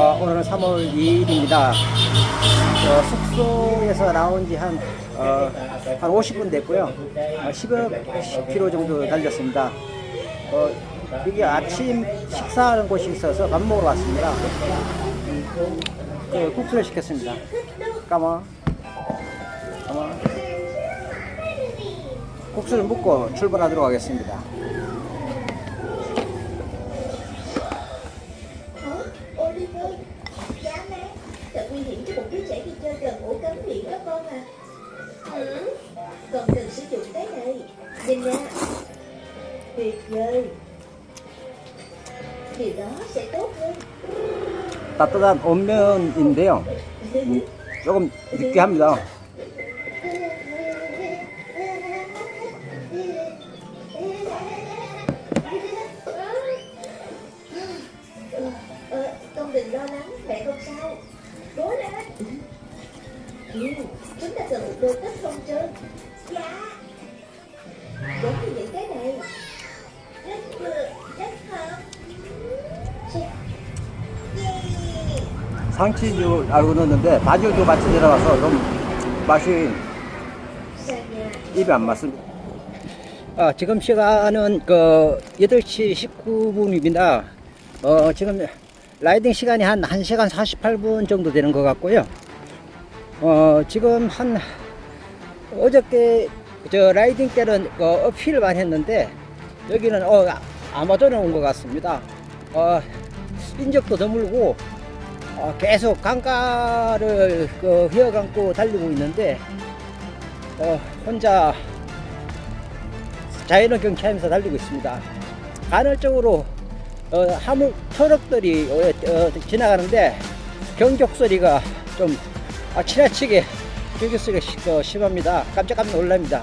어, 오늘은 3월 2일입니다. 어, 숙소에서 나온 지 한, 어, 한 50분 됐고요. 어, 10여 10km 정도 달렸습니다. 어, 여기 아침 식사하는 곳이 있어서 밥 먹으러 왔습니다. 그 국수를 시켰습니다. 까마. 까마. 국수를 먹고 출발하도록 하겠습니다. đứa trẻ đi chơi gần ổ cắm điện đó con à ừ. Con cần sử dụng cái này Nhìn nè Tuyệt vời Điều đó sẽ tốt hơn 따뜻한 온면인데요. 음, 조금 느끼합니다. 상치줄 알고 넣었는데 바질도 같이 들어가서 좀 맛이 Sang nhà 입에 안 맞습니다. 아, 지금 시간은 그 8시 19분입니다. 어, 지금 라이딩 시간이 한 1시간 48분 정도 되는 것 같고요. 어, 지금 한 어저께 저 라이딩 때는 그 어필을 많이 했는데 여기는 어, 아마존에 온 것 같습니다. 어, 인적도 드물고 어, 계속 강가를 그 휘어감고 달리고 있는데 어, 혼자 자연을 경치하면서 달리고 있습니다. 간헐적으로 어, 화물 트럭들이 어, 어, 지나가는데 경적 소리가 좀 아, 지나치게 경적 소리가 시- 어, 심합니다. 깜짝깜짝 놀랍니다.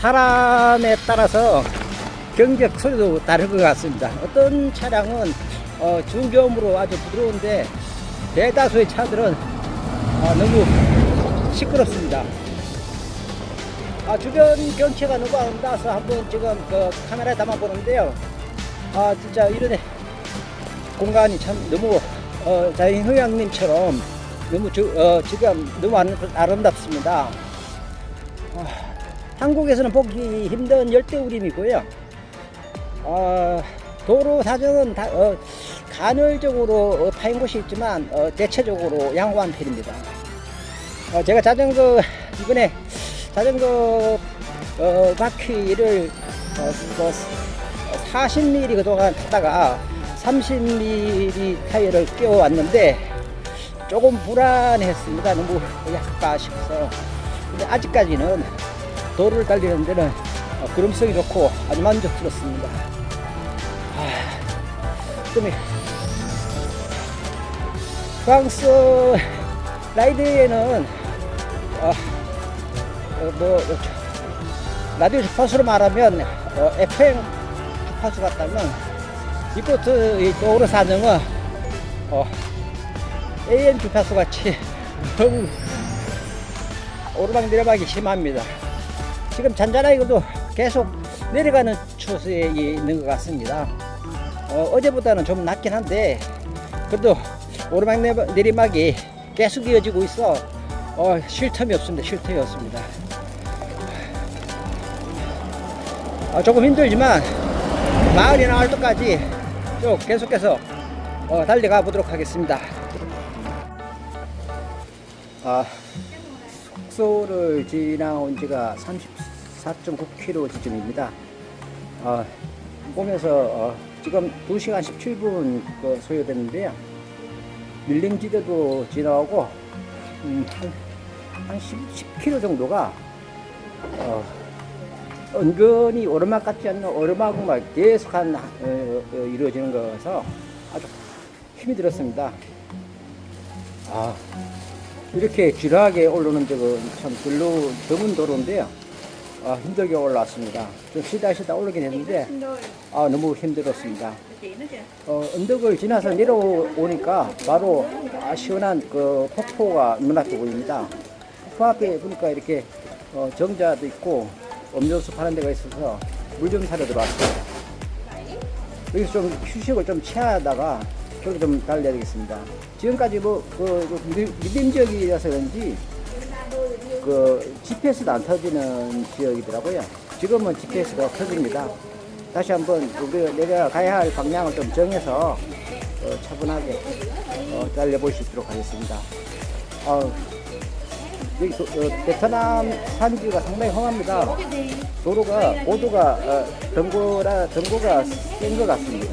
사람에 따라서 경적 소리도 다른 것 같습니다. 어떤 차량은 어, 중저음으로 아주 부드러운데 대다수의 차들은 아, 너무 시끄럽습니다. 아, 주변 경치가 너무 아름다워서 한번 지금 그 카메라에 담아보는데요. 아, 진짜 이런 공간이 참 너무 어, 자연 휴양림처럼 너무 주, 어, 지금 너무 아름- 아름답습니다. 아, 한국에서는 보기 힘든 열대우림이고요. 어, 도로 사정은 다, 어, 간헐적으로 어, 파인 곳이 있지만 어, 대체적으로 양호한 편입니다. 어, 제가 자전거 이번에 자전거 어, 바퀴를 어, 뭐 40mm 그동안 타다가 30mm 타이어를 끼워왔는데 조금 불안했습니다. 너무 약까 싶어서 근데 아직까지는 도로를 달리는 데는 어, 구름성이 좋고 아주 만족스럽습니다. 아, 좀 프랑스 라이드에는 어, 어, 뭐 라디오 주파수로 말하면 어, FM 주파수 같다면 이곳 이 도로 사정은 어, AM 주파수 같이 너무 오르막 내리막이 심합니다. 지금 잔잔하게 그래도 계속 내려가는 추세에 있는 것 같습니다. 어, 어제보다는 좀 낫긴 한데 그래도 오르막 내- 내리막이 계속 이어지고 있어 어, 쉴 틈이 없습니다. 쉴 틈이 없습니다. 어, 조금 힘들지만 마을이 나올 때까지 쭉 계속해서 어, 달려가 보도록 하겠습니다. 아, 숙소를 지나온 지가 34.9km 지점입니다. 어, 오면서 어, 지금 2시간 17분 그 소요됐는데요. 밀림지대도 지나오고 음, 한, 한 10, 10km 정도가 어, 은근히 오르막 같지 않는 오르막만 계속 한, 어, 어, 이루어지는 거라서 아주 힘이 들었습니다. 아, 이렇게 지루하게 오르는 적은 참 별로 드문 도로인데요. 아, 힘들게 올라왔습니다. 좀 쉬다 쉬다 오르긴 했는데, 아, 너무 힘들었습니다. 어, 언덕을 지나서 내려오니까 바로 아, 시원한 그 폭포가 눈앞에 보입니다. 폭포 앞에 보니까 이렇게 어, 정자도 있고 음료수 파는 데가 있어서 물 좀 사러 들어왔습니다. 여기서 좀 휴식을 좀 취하다가 그렇게 좀 달려야 되겠습니다. 지금까지 뭐, 그, 그 지역이라서 그런지 그 GPS도 안 터지는 지역이더라고요. 지금은 GPS가 터집니다. 다시 한번 우리 내가 가야 할 방향을 좀 정해서 어, 차분하게 어, 달려볼 수 있도록 하겠습니다. 어, 여기 도- 어, 베트남 산지가 상당히 험합니다. 도로가 고도가 어, 등고라 등고가 센 것 같습니다.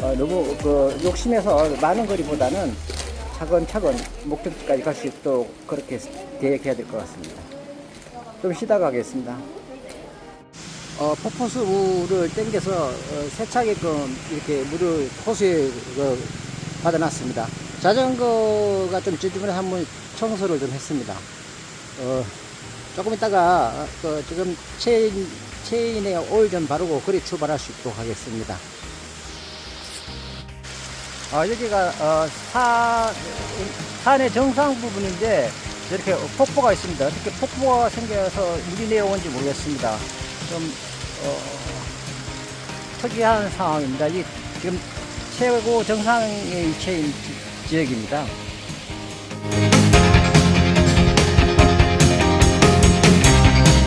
어, 너무 그 욕심에서 많은 거리보다는 차근차근 목적지까지 갈 수 있도록 그렇게 계획해야 될 것 같습니다. 좀 쉬다가 가겠습니다. 어, 폭포수를 땡겨서 어, 세차게끔 이렇게 물을 호수에 그, 받아놨습니다. 자전거가 좀 찌들면 한번 청소를 좀 했습니다. 어, 조금 있다가 어, 그 지금 체인, 체인에 오일 좀 바르고 그리 출발할 수 있도록 하겠습니다. 아, 여기가 어, 산, 산의 정상 부분인데 이렇게 폭포가 있습니다. 어떻게 폭포가 생겨서 물이 내려온지 모르겠습니다. 좀 어, 특이한 상황입니다. 이 지금 최고 정상에 위치한 지- 지역입니다.